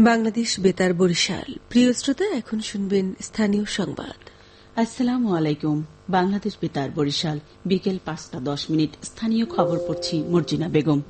বাংলাদেশ বেতার বরিশাল। প্রিয় শ্রোতা, এখন শুনবেন স্থানীয় সংবাদ। আসসালামু আলাইকুম। বাংলাদেশ বেতার বরিশাল, বিকেল পাঁচটা দশ মিনিট। স্থানীয় খবর পড়ছি মর্জিনা বেগম।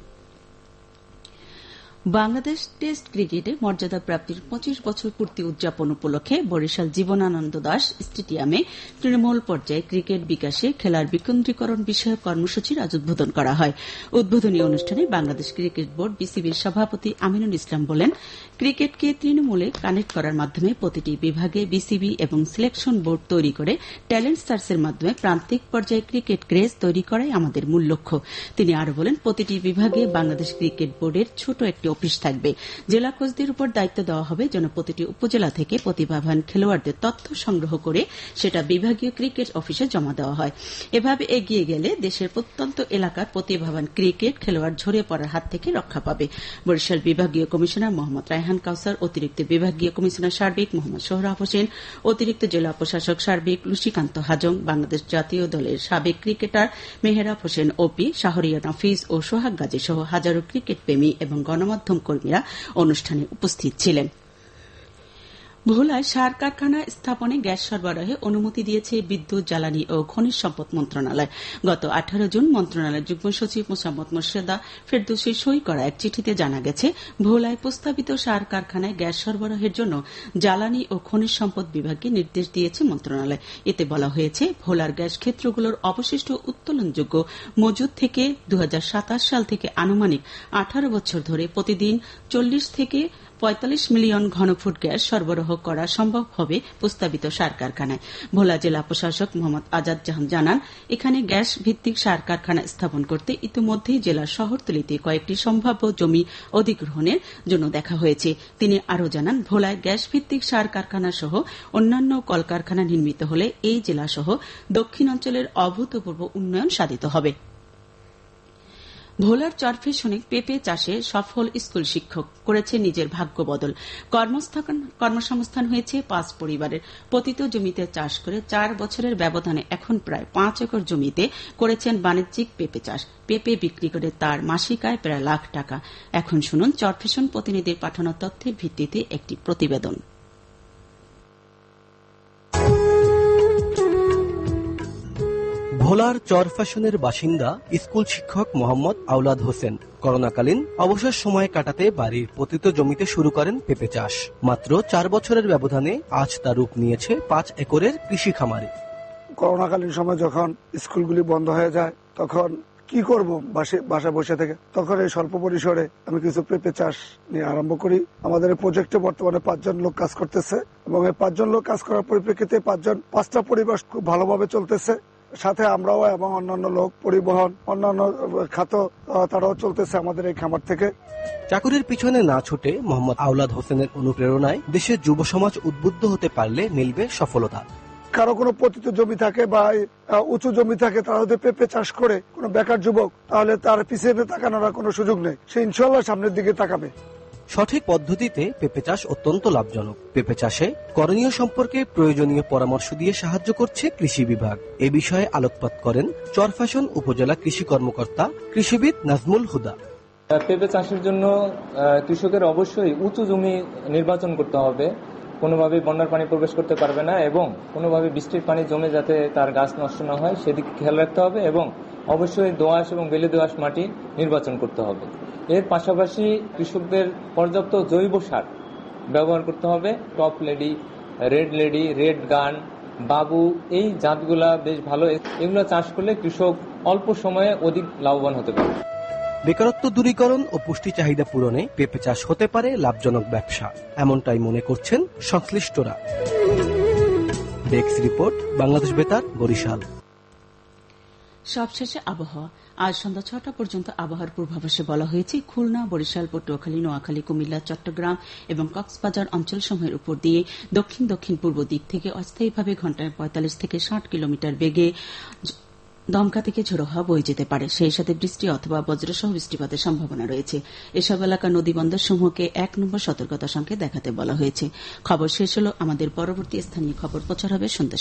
বাংলাদেশ টেস্ট ক্রিকেটে মর্যাদা প্রাপ্তির পঁচিশ বছর পূর্তি উদযাপন উপলক্ষে বরিশাল জীবনানন্দ দাস স্টেডিয়ামে তৃণমূল পর্যায়ে ক্রিকেট বিকাশে খেলার বিকেন্দ্রীকরণ বিষয়ক কর্মসূচির আজ উদ্বোধন করা হয়। উদ্বোধনী অনুষ্ঠানে বাংলাদেশ ক্রিকেট বোর্ড বিসিবির সভাপতি আমিনুল ইসলাম বলেন, ক্রিকেটকে তৃণমূলে কানেক্ট করার মাধ্যমে প্রতিটি বিভাগে বিসিবি এবং সিলেকশন বোর্ড তৈরি করে ট্যালেন্ট সার্চের মাধ্যমে প্রান্তিক পর্যায়ে ক্রিকেট ক্রেজ তৈরি করাই আমাদের মূল লক্ষ্য। তিনি আরও বলেন, প্রতিটি বিভাগে বাংলাদেশ ক্রিকেট বোর্ডের ছোট একটি অফিস থাকবে। জেলা কোচদের উপর দায়িত্ব দেওয়া হবে যেন প্রতিটি উপজেলা থেকে প্রতিভাবান খেলোয়াড়দের তথ্য সংগ্রহ করে সেটা বিভাগীয় ক্রিকেট অফিসে জমা দেওয়া হয়। এভাবে এগিয়ে গেলে দেশের প্রত্যন্ত এলাকার প্রতিভাবান ক্রিকেট খেলোয়াড় ঝরে পড়ার হাত থেকে রক্ষা পাবে। বরিশাল বিভাগীয় কমিশনার মোহাম্মদ রায়হান কাউসার, অতিরিক্ত বিভাগীয় কমিশনার সার্বিক মোহাম্মদ সোহরাব হোসেন, অতিরিক্ত জেলা প্রশাসক সার্বিক লুসিকান্ত হাজং, বাংলাদেশ জাতীয় দলের সাবেক ক্রিকেটার মেহেরাব হোসেন, ওপি শাহরিয়া নাফিজ ও সোহাগ গাজী সহ হাজারো ক্রিকেট প্রেমী এবং গণমাধ্যম কর্মীরা অনুষ্ঠানে উপস্থিত ছিলেন। ভোলায় সার কারখানা স্থাপনে গ্যাস সরবরাহে অনুমতি দিয়েছে বিদ্যুৎ, জ্বালানি ও খনিজ সম্পদ মন্ত্রণালয়। গত আঠারো জুন মন্ত্রণালয়ের যুগ্ম সচিব মোসাম্মদ মোর্শেদা ফেরদৌসি সই করা এক চিঠিতে জানা গেছে, ভোলায় প্রস্তাবিত সার কারখানায় গ্যাস সরবরাহের জন্য জ্বালানি ও খনিজ সম্পদ বিভাগকে নির্দেশ দিয়েছে মন্ত্রণালয়। এতে বলা হয়েছে, ভোলার গ্যাস ক্ষেত্রগুলোর অবশিষ্ট উত্তোলনযোগ্য মজুদ থেকে দু হাজার সাতাশ সাল থেকে আনুমানিক আঠারো বছর ধরে প্রতিদিন চল্লিশ থেকে পঁয়তাল্লিশ মিলিয়ন ঘনফুট গ্যাস সরবরাহ করা সম্ভব হবে প্রস্তাবিত সার কারখানায়। ভোলা জেলা প্রশাসক মোহাম্মদ আজাদ জাহান জানান, এখানে গ্যাস ভিত্তিক সার কারখানা স্থাপন করতে ইতিমধ্যেই জেলার শহরতলিতে কয়েকটি সম্ভাব্য জমি অধিগ্রহণের জন্য দেখা হয়েছে। তিনি আরও জানান, ভোলায় গ্যাস ভিত্তিক সার কারখানা সহ অন্যান্য কলকারখানা নির্মিত হলে এই জেলা সহ দক্ষিণ অঞ্চলের অভূতপূর্ব উন্নয়ন সাধিত হবে। ভোলার চরফেশনে পেঁপে চাষে সফল স্কুল শিক্ষক করেছে নিজের ভাগ্য বদল। কর্মসংস্থান হয়েছে পাঁচ পরিবারের। পতিত জমিতে চাষ করে চার বছরের ব্যবধানে এখন প্রায় পাঁচ একর জমিতে করেছেন বাণিজ্যিক পেঁপে চাষ। পেঁপে বিক্রি করে তার মাসিক আয় প্রায় লাখ টাকা। এখন শুনুন চরফেশন প্রতিনিধির পাঠানো তথ্যের ভিত্তিতে একটি প্রতিবেদন। ভোলার চরফ্যাশনের বাসিন্দা স্কুল শিক্ষক মোহাম্মদ আউলাদ হোসেন করোনাকালীন অবসর সময় কাটাতে বাড়ির পতিত জমিতে শুরু করেন পেঁপে চাষ। মাত্র চার বছরের ব্যবধানে আজ তা রূপ নিয়েছে পাঁচ একরের কৃষি খামারে। করোনাকালীন সময় যখন স্কুলগুলি বন্ধ হয়ে যায়, তখন কি করব বাসা বসে থেকে? তখন এই স্বল্প পরিসরে আমি কিছু পেঁপে চাষ নিয়ে আরম্ভ করি। আমাদের প্রজেক্টে বর্তমানে পাঁচজন লোক কাজ করতেছে এবং এই পাঁচজন লোক কাজ করার পরিপ্রেক্ষিতে পাঁচজন পাঁচটা পরিবেশ খুব ভালোভাবে চলতেছে। সাথে আমরাও এবং অন্যান্য লোক পরিবহন অন্যান্য খাত তারাও চলতেছে আমাদের এই খামার থেকে। চাকুরির পিছনে না ছুটে মোহাম্মদ আউলাদ হোসেনের অনুপ্রেরণায় দেশের যুব সমাজ উদ্বুদ্ধ হতে পারলে মিলবে সফলতা। কারও কোনো পতিত জমি থাকে বা উঁচু জমি থাকে তারা যদি পেঁপে চাষ করে কোনো বেকার যুবক তাহলে তার পিছিয়ে তাকানোর কোনো সুযোগ নেই। সে ইনশাল্লাহ সামনের দিকে তাকাবে। সঠিক পদ্ধতিতে পেঁপে চাষ অত্যন্ত লাভজনক। পেঁপে চাষে করণীয় সম্পর্কে প্রয়োজনীয় পরামর্শ দিয়ে সাহায্য করছে কৃষি বিভাগ। এ বিষয়ে আলোকপাত করেন চরফ্যাশন উপজেলা কৃষি কর্মকর্তা কৃষিবিদ নাজমুল হুদা। পেঁপে চাষের জন্য কৃষকের অবশ্যই উঁচু জমি নির্বাচন করতে হবে। কোনোভাবেই বন্যার পানি প্রবেশ করতে পারবে না এবং কোনোভাবে বৃষ্টির পানি জমে যাতে তার গাছ নষ্ট না হয়, সেদিকে খেয়াল রাখতে হবে এবং অবশ্যই দোয়াশ এবং বেলে দোয়াশ মাটি নির্বাচন করতে হবে। এর পাশাপাশি কৃষকদের পর্যাপ্ত জৈব সার ব্যবহার করতে হবে। Top lady, red lady, red gun, বাবু, এই জাতগুলা বেশ ভালো। এগুলো চাষ করলে কৃষক অল্প সময়ে অধিক লাভবান হতে পারে। বেকারত্ব দূরীকরণ ও পুষ্টি চাহিদা পূরণে পেঁপে চাষ হতে পারে লাভজনক ব্যবসা। এমনটাই মনে করছেন সংশ্লিষ্টরা। ডেস্ক রিপোর্ট, বাংলাদেশ বেতার, বরিশাল। সবশেষে আবহাওয়া। আজ সন্ধ্যা ছটা পর্যন্ত আবহাওয়ার পূর্বাভাসে বলা হয়েছে, খুলনা, বরিশাল, পটুয়াখালী, নোয়াখালী, কুমিল্লা, চট্টগ্রাম এবং কক্সবাজার অঞ্চলসমূহের উপর দিয়ে দক্ষিণ দক্ষিণ পূর্ব দিক থেকে অস্থায়ীভাবে ঘন্টায় পঁয়তাল্লিশ থেকে ষাট কিলোমিটার বেগে দমকা থেকে ঝোড়ো হওয়া বয়ে যেতে পারে। সেই সাথে বৃষ্টি অথবা বজ্রসহ বৃষ্টিপাতের সম্ভাবনা রয়েছে। এসব এলাকার নদী বন্দরসমূহকে এক নম্বর সতর্কতা সংকেত দেখাতে বলা হয়েছে। খবর শেষ হল আমাদের পরবর্তী স্থানীয় খবর প্রচার হবে সন্ধ্যা